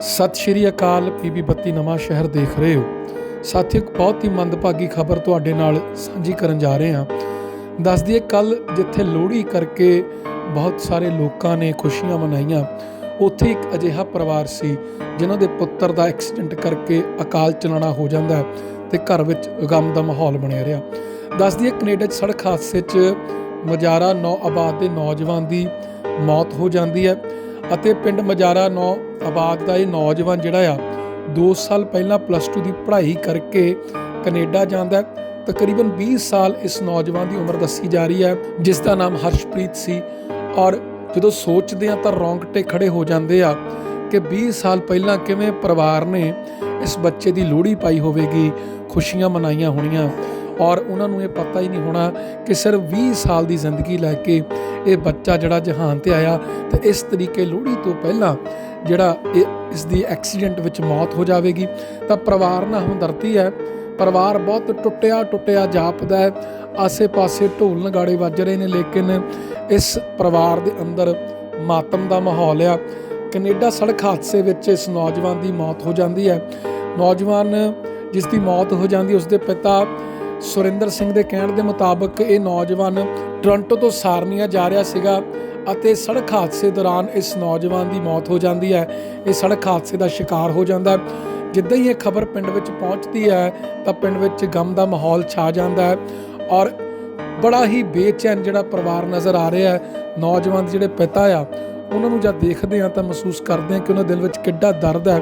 ਸਤਿ ਸ਼੍ਰੀ ਅਕਾਲ, ਪੀਬੀ ਬੱਤੀ ਨਵਾਂ ਸ਼ਹਿਰ ਦੇਖ ਰਹੇ ਹੋ। ਸਾਥੀਓ, ਇੱਕ ਬਹੁਤ ਹੀ ਮੰਦਭਾਗੀ ਖਬਰ ਤੁਹਾਡੇ ਨਾਲ ਸਾਂਝੀ ਕਰਨ ਜਾ ਰਹੇ ਹਾਂ। ਦੱਸ ਦਈਏ, ਕੱਲ ਜਿੱਥੇ ਲੋਹੜੀ ਕਰਕੇ ਬਹੁਤ ਸਾਰੇ ਲੋਕਾਂ ਨੇ ਖੁਸ਼ੀਆਂ ਮਨਾਈਆਂ, ਉੱਥੇ ਇੱਕ ਅਜਿਹਾ ਪਰਿਵਾਰ ਸੀ, ਜਿਨ੍ਹਾਂ ਦੇ ਪੁੱਤਰ ਦਾ ਐਕਸੀਡੈਂਟ ਕਰਕੇ ਅਕਾਲ ਚਲਾਣਾ ਹੋ ਜਾਂਦਾ ਹੈ ਤੇ ਘਰ ਵਿੱਚ ਗਮ ਦਾ ਮਾਹੌਲ ਬਣਿਆ ਰਿਹਾ। ਦੱਸ ਦਈਏ, ਕੈਨੇਡਾ 'ਚ ਸੜਕ ਹਾਦਸੇ 'ਚ ਮਜਾਰਾ ਨੌ ਆਬਾਦ ਦੇ ਨੌਜਵਾਨ ਦੀ ਮੌਤ ਹੋ ਜਾਂਦੀ ਹੈ। ਅਤੇ ਪਿੰਡ ਮਜਾਰਾ ਨੌ ਆਬਾਦ ਦਾ ਇਹ ਨੌਜਵਾਨ ਜਿਹੜਾ ਆ 2 ਸਾਲ ਪਹਿਲਾਂ ਪਲੱਸ 2 ਦੀ ਪੜ੍ਹਾਈ ਕਰਕੇ ਕੈਨੇਡਾ ਜਾਂਦਾ ਤਕਰੀਬਨ 20 ਸਾਲ ਇਸ ਨੌਜਵਾਨ ਦੀ ਉਮਰ ਦੱਸੀ ਜਾ ਰਹੀ ਹੈ ਜਿਸ ਦਾ ਨਾਮ ਹਰਸ਼ਪ੍ਰੀਤ ਸੀ। ਔਰ ਜਦੋਂ ਸੋਚਦੇ ਆ ਤਾਂ ਰੌਂਗਟੇ ਖੜੇ ਹੋ ਜਾਂਦੇ ਆ ਕਿ 20 ਸਾਲ ਪਹਿਲਾਂ ਕਿਵੇਂ ਪਰਿਵਾਰ ਨੇ ਇਸ ਬੱਚੇ ਦੀ ਲੋਹੜੀ ਪਾਈ ਹੋਵੇਗੀ, ਖੁਸ਼ੀਆਂ ਮਨਾਈਆਂ ਹੋਣੀਆਂ। ਔਰ ਉਹਨਾਂ ਨੂੰ ਇਹ ਪਤਾ ਹੀ ਨਹੀਂ ਹੋਣਾ ਕਿ ਸਿਰਫ 20 ਸਾਲ ਦੀ ਜ਼ਿੰਦਗੀ ਲੈ ਕੇ ਇਹ ਬੱਚਾ ਜਿਹੜਾ ਜਹਾਨ ਤੇ ਆਇਆ ਤੇ ਇਸ ਤਰੀਕੇ ਲੋਹੜੀ ਤੋਂ ਪਹਿਲਾਂ ਜਿਹੜਾ ਇਹ ਇਸ ਦੀ ਐਕਸੀਡੈਂਟ ਵਿੱਚ ਮੌਤ ਹੋ ਜਾਵੇਗੀ। ਤਾਂ ਪਰਿਵਾਰ ਨਾਲ ਹਮਦਰਦੀ ਹੈ, ਪਰਿਵਾਰ ਬਹੁਤ ਟੁੱਟਿਆ ਟੁੱਟਿਆ ਜਾਪਦਾ ਹੈ, ਆਸੇ-ਪਾਸੇ ਢੋਲ ਨਗਾੜੇ ਵੱਜ ਰਹੇ ਨੇ ਲੇਕਿਨ ਇਸ ਪਰਿਵਾਰ ਦੇ ਅੰਦਰ ਮਾਤਮ ਦਾ ਮਾਹੌਲ ਆ। ਕੈਨੇਡਾ ਸੜਕ ਹਾਦਸੇ ਵਿੱਚ ਇਸ ਨੌਜਵਾਨ ਦੀ ਮੌਤ ਹੋ ਜਾਂਦੀ ਹੈ। ਨੌਜਵਾਨ ਜਿਸ ਦੀ ਮੌਤ ਹੋ ਜਾਂਦੀ ਉਸ ਦੇ ਪਿਤਾ ਸੁਰਿੰਦਰ ਸਿੰਘ ਦੇ ਕਹਿਣ ਦੇ ਮੁਤਾਬਕ ਇਹ ਨੌਜਵਾਨ ਟੋਰਾਂਟੋ ਤੋਂ ਸਾਰਨੀਆ ਜਾ ਰਿਹਾ ਸੀਗਾ ਅਤੇ ਸੜਕ ਹਾਦਸੇ ਦੌਰਾਨ ਇਸ ਨੌਜਵਾਨ ਦੀ ਮੌਤ ਹੋ ਜਾਂਦੀ ਹੈ। ਇਹ ਸੜਕ ਹਾਦਸੇ ਦਾ ਸ਼ਿਕਾਰ ਹੋ ਜਾਂਦਾ ਹੈ। ਜਿੱਦਾਂ ਹੀ ਇਹ ਖਬਰ ਪਿੰਡ ਵਿੱਚ ਪਹੁੰਚਦੀ ਹੈ, ਤਾਂ ਪਿੰਡ ਵਿੱਚ ਗਮ ਦਾ ਮਾਹੌਲ ਛਾ ਜਾਂਦਾ ਹੈ ਔਰ ਬੜਾ ਹੀ ਬੇਚੈਨ ਜਿਹੜਾ ਪਰਿਵਾਰ ਨਜ਼ਰ ਆ ਰਿਹਾ ਹੈ। ਨੌਜਵਾਨ ਦੇ ਜਿਹੜੇ ਪਿਤਾ ਆ ਉਹਨਾਂ ਨੂੰ ਜਦ ਦੇਖਦੇ ਹਾਂ ਤਾਂ ਮਹਿਸੂਸ ਕਰਦੇ ਹਾਂ ਕਿ ਉਹਨਾਂ ਦਿਲ ਵਿੱਚ ਕਿੱਡਾ ਦਰਦ ਹੈ।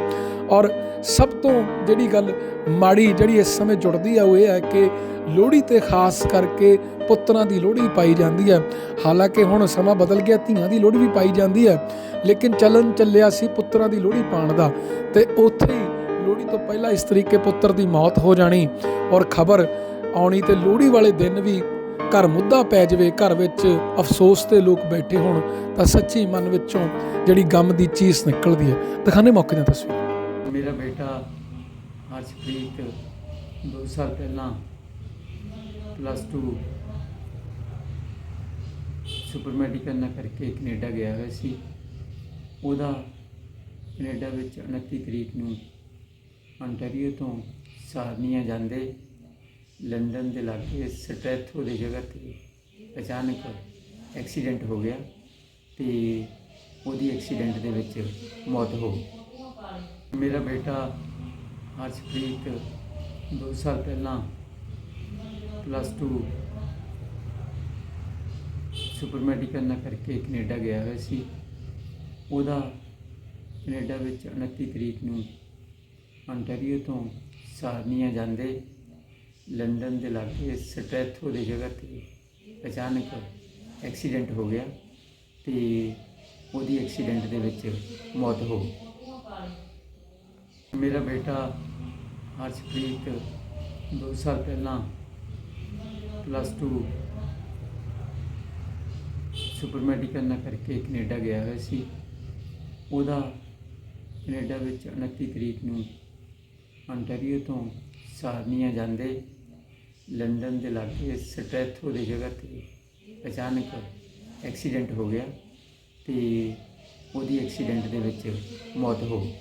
ਔਰ ਸਭ ਤੋਂ ਜਿਹੜੀ ਗੱਲ ਮਾੜੀ ਜਿਹੜੀ ਇਸ ਸਮੇਂ ਜੁੜਦੀ ਹੈ ਉਹ ਇਹ ਹੈ ਕਿ ਲੋਹੜੀ ਤੇ ਖਾਸ ਕਰਕੇ ਪੁੱਤਰਾਂ ਦੀ ਲੋਹੜੀ ਪਾਈ ਜਾਂਦੀ ਹੈ। ਹਾਲਾਂਕਿ ਹੁਣ ਸਮਾਂ ਬਦਲ ਗਿਆ, ਧੀਆਂ ਦੀ ਲੋਹੜੀ ਵੀ ਪਾਈ ਜਾਂਦੀ ਹੈ, ਲੇਕਿਨ ਚੱਲਣ ਚੱਲਿਆ ਸੀ ਪੁੱਤਰਾਂ ਦੀ ਲੋਹੜੀ ਪਾਉਣ ਦਾ ਤੇ ਉੱਥੇ ਹੀ ਲੋਹੜੀ ਤੋਂ ਪਹਿਲਾਂ ਇਸ ਤਰੀਕੇ ਪੁੱਤਰ ਦੀ ਮੌਤ ਹੋ ਜਾਣੀ। ਔਰ ਖਬਰ ਆਉਣੀ ਤੇ ਲੋਹੜੀ ਵਾਲੇ ਦਿਨ ਵੀ ਘਰ ਮੁੱਦਾ ਪੈ ਜਾਵੇ, ਘਰ ਵਿੱਚ ਅਫਸੋਸ ਤੇ ਲੋਕ ਬੈਠੇ ਹੋਣ, ਤਾਂ ਸੱਚੀ ਮਨ ਵਿੱਚੋਂ ਜਿਹੜੀ ਗਮ ਦੀ ਚੀਸ ਨਿਕਲਦੀ ਹੈ। ਦਿਖਾਣੇ ਮੌਕੇ ਦੀਆਂ ਤਸਵੀਰਾਂ। ਮੇਰਾ ਬੇਟਾ ਹਰਸ਼ਪ੍ਰੀਤ 2 ਸਾਲ ਪਹਿਲਾਂ ਪਲੱਸ 2 ਸੁਪਰ ਮੈਡੀਕਲ ਨਾ ਕਰਕੇ ਕੈਨੇਡਾ ਗਿਆ ਹੋਇਆ ਸੀ। ਉਹਦਾ ਕੈਨੇਡਾ ਵਿੱਚ 29 ਤਰੀਕ ਨੂੰ ਅੰਟਾਰੀਓ ਤੋਂ ਸਾਰਨੀਆਂ ਜਾਂਦੇ। ਲੰਡਨ ਦੇ ਲਾਗੇ ਸਟੈਥੋ ਦੀ ਜਗ੍ਹਾ ਤੇ ਅਚਾਨਕ ਐਕਸੀਡੈਂਟ ਹੋ ਗਿਆ ਤੇ ਉਹਦੀ ਐਕਸੀਡੈਂਟ ਦੇ ਵਿੱਚ ਮੌਤ ਹੋ ਗਈ। ਮੇਰਾ ਬੇਟਾ ਹਰਸ਼ਪ੍ਰੀਤ 2 ਸਾਲ ਪਹਿਲਾਂ ਪਲੱਸ 2 ਸੁਪਰ ਮੈਡੀਕਲ ਨਾ ਕਰਕੇ ਕੈਨੇਡਾ ਗਿਆ ਹੋਇਆ ਸੀ। ਉਹਦਾ ਕੈਨੇਡਾ ਵਿੱਚ 29 ਤਰੀਕ ਨੂੰ ਅੰਟਾਰੀਓ ਤੋਂ ਸਾਰਨੀਆ ਜਾਂਦੇ ਲੰਡਨ ਦੇ ਲਾਗੇ ਸਟੈਥੋ ਦੀ ਜਗ੍ਹਾ ਤੇ ਅਚਾਨਕ ਐਕਸੀਡੈਂਟ ਹੋ ਗਿਆ ਤੇ ਉਹਦੀ ਐਕਸੀਡੈਂਟ ਦੇ ਵਿੱਚ ਮੌਤ ਹੋ ਗਈ। ਮੇਰਾ ਬੇਟਾ ਹਰਸ਼ਪ੍ਰੀਤ 2 ਸਾਲ ਪਹਿਲਾਂ ਪਲੱਸ 2 ਸੁਪਰ ਮੈਡੀਕਲ ਨਾ ਕਰਕੇ ਕੈਨੇਡਾ ਗਿਆ ਹੋਇਆ ਸੀ। ਉਹਦਾ ਕੈਨੇਡਾ ਵਿੱਚ 29 ਤਰੀਕ ਨੂੰ ਅੰਟਾਰੀਓ ਤੋਂ ਸਾਰਨੀਆ ਜਾਂਦੇ ਲੰਡਨ ਦੇ ਲਾਗੇ ਸਟੈਥੋ ਦੀ ਜਗ੍ਹਾ ਤੇ ਅਚਾਨਕ ਐਕਸੀਡੈਂਟ ਹੋ ਗਿਆ ਤੇ ਉਹਦੀ ਐਕਸੀਡੈਂਟ ਦੇ ਵਿੱਚ ਮੌਤ ਹੋ ਗਈ।